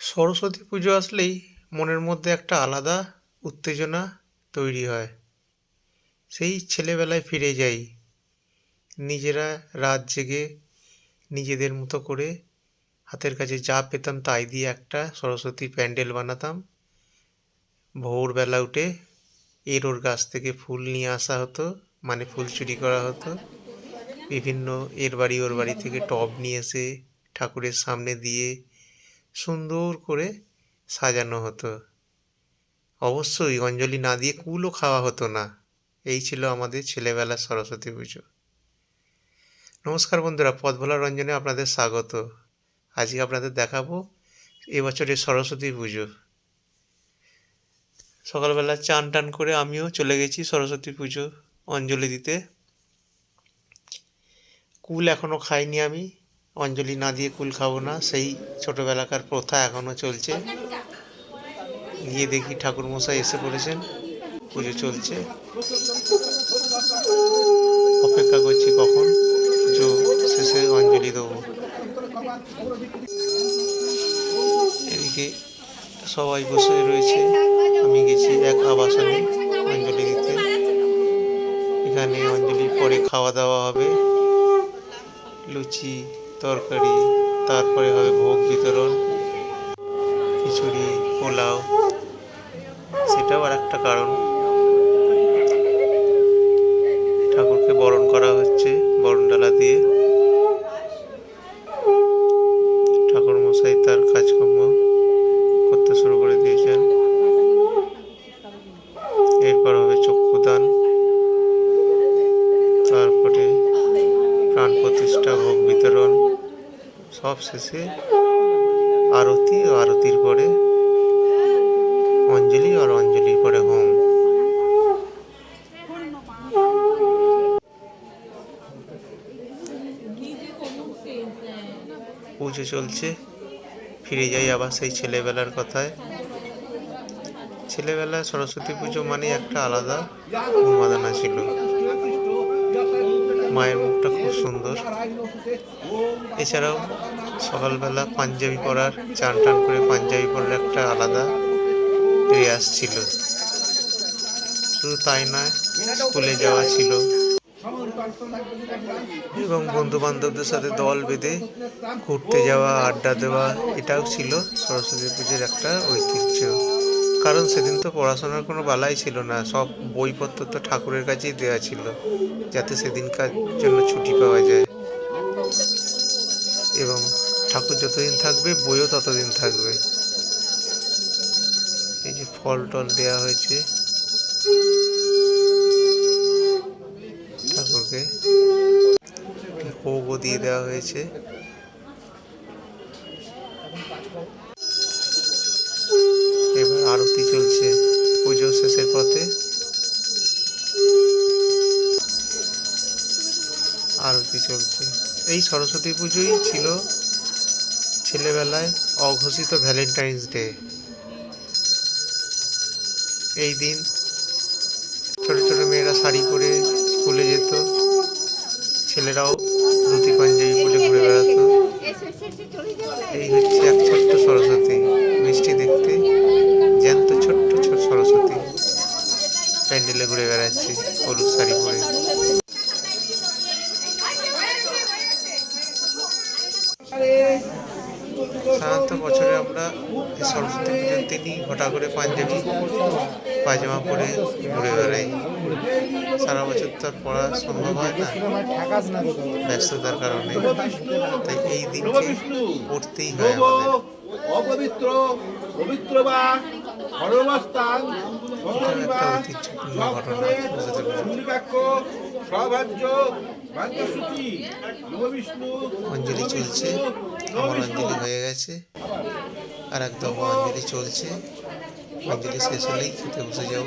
সরস্বতী পুজো আসলেই মনের মধ্যে একটা আলাদা উত্তেজনা তৈরি হয়। সেই ছেলেবেলায় ফিরে যাই। নিজেরা রাত জেগে নিজেদের মতো করে হাতের কাছে যা পেতাম তাই দিয়ে একটা সরস্বতী প্যান্ডেল বানাতাম। ভোরবেলা উঠে এর ওর গাছ থেকে ফুল নিয়ে আসা হতো মানে ফুল চুরি করা হতো। বিভিন্ন এর বাড়ি ওর বাড়ি থেকে টব নিয়ে এসে ঠাকুরের সামনে দিয়ে সুন্দর করে সাজানো হতো। অবশ্যই অঞ্জলি না দিয়ে কুলও খাওয়া হতো না। এই ছিল আমাদের ছেলেবেলার সরস্বতী পুজো। নমস্কার বন্ধুরা, পথভোলা রঞ্জনে আপনাদের স্বাগত। আজকে আপনাদের দেখাবো এবছরের সরস্বতী পুজো। সকালবেলা চান টান করে আমিও চলে গেছি সরস্বতী পুজো অঞ্জলি দিতে। কুল এখনও খাইনি আমি। অঞ্জলি না দিয়ে কুল খাব না, সেই ছোটোবেলাকার প্রথা এখনও চলছে। গিয়ে দেখি ঠাকুরমশাই এসে পড়েছেন, পুজো চলছে। অপেক্ষা করছি কখন পুজো শেষে অঞ্জলি দেবো। এদিকে সবাই বসে রয়েছে, আমি গেছি এক আবাসনে অঞ্জলি দিতে। এখানে অঞ্জলির পরে খাওয়া দাওয়া হবে, লুচি তরকারি তারপরে হবে ভোগ বিতরণ খিচুড়ি পোলাও। সেটাও আর একটা কারণ ঠাকুরকে বরণ করা হচ্ছে বরণ ডালা দিয়ে ঠাকুর মশাই তার কাজকর্ম করতে শুরু করে দিয়েছেন এরপর হবে চক্ষুদান তারপরে প্রাণ প্রতিষ্ঠা ভোগ বিতরণ সব শেষে আরতি ও আরতির পরে অঞ্জলি আর অঞ্জলির পরে হোম। পুজো চলছে। ফিরে যাই আবার সেই ছেলেবেলার কথায়। ছেলেবেলায় সরস্বতী পুজো মানে একটা আলাদা উন্মাদনা ছিল। মায়ের মুখটা খুব সুন্দর। এছাড়াও সকালবেলা পাঞ্জাবি পরার চান টান করে পাঞ্জাবি পরার একটা আলাদা রেয়াজ ছিল শুধু তাই নয়, স্কুলে যাওয়া ছিল। এবং বন্ধু বান্ধবদের সাথে দল বেঁধে ঘুরতে যাওয়া, আড্ডা দেওয়া, এটাও ছিল সরস্বতী পুজোর একটা ঐতিহ্য। কারণ সেদিন তো পড়াশোনার কোনো বালাই ছিল না, সব বইপত্র তো ঠাকুরের কাছেই দেওয়া ছিল, যাতে সেদিনকার জন্য ছুটি পাওয়া যায়। এবং ঠাকুর যতদিন থাকবে, বইও ততদিন থাকবে। এই যে ফল টল দেওয়া হয়েছে। ঠাকুরকে ভোগও দিয়ে দেওয়া হয়েছে। আরতি চলছে পুজো শেষের পথে। আরতি চলছে। এই সরস্বতী পুজোই ছিল ছেলেবেলায় অঘোষিত ভ্যালেন্টাইন্স ডে। এই দিন ছোট ছোট মেয়েরা শাড়ি পরে স্কুলে যেত। ছেলেরাও ধুতি পাঞ্জাবি পরে ঘুরে বেড়াতো। এই হচ্ছে এক বেড়াচ্ছে হলুদ শাড়ি পরে। সাধারণত বছরে আমরা সরস্বতী পুজোর দিনই ঘটা করে পাঞ্জাবি পায়জামা পরে ঘুরে বেড়াই। সারা বছর তো আর পড়া সম্ভব হয় না, ব্যস্ততার কারণে। তাই এই দিনকে পড়তেই হয় আমাদের। অপবিত্র, পবিত্র বা অঞ্জলি চলছে, আমার অঞ্জলি হয়ে গেছে, আর একদম অঞ্জলি চলছে। অঞ্জলি শেষ হলেই খেতে বসে যাব।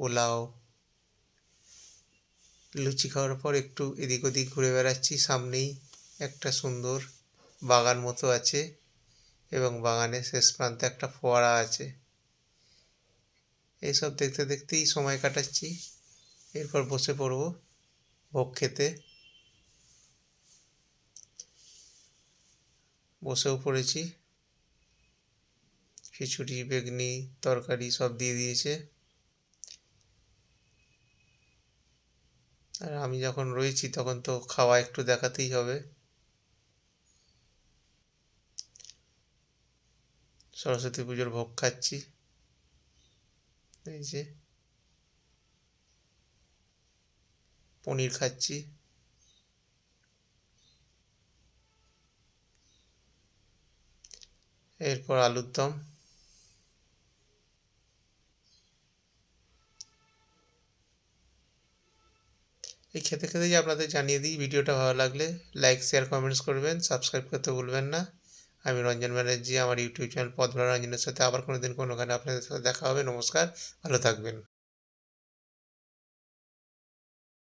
পোলাও, লুচি খাওয়ার পর একটু এদিক ওদিক ঘুরে বেড়াচ্ছি। সামনেই একটা সুন্দর বাগান মতো আছে এবং বাগানের শেষ প্রান্তে একটা ফোয়ারা আছে। এইসব দেখতে দেখতেই সময় কাটাচ্ছি। এরপর বসে পড়ব ভোগ খেতে। বসেও পড়েছি। খিচুড়ি, বেগনি, তরকারি সব দিয়ে দিয়েছে। আর আমি যখন রয়েছি তখন তো খাওয়া একটু দেখাতেই হবে। সরস্বতী পুজোর ভোগ খাচ্ছি। এই যে। পনির খাচ্ছি। এরপর আলুর দম। এই খেতে খেতেই আপনাদের জানিয়ে দিই, ভিডিওটা ভালো লাগলে লাইক শেয়ার কমেন্টস করবেন সাবস্ক্রাইব করতে ভুলবেন না। আমি রঞ্জন ব্যানার্জি, আমার ইউটিউব চ্যানেল পদ্মা রঞ্জনের সাথে আবার কোনো দিন কোনোখানে আপনাদের সাথে দেখা হবে। নমস্কার, ভালো থাকবেন।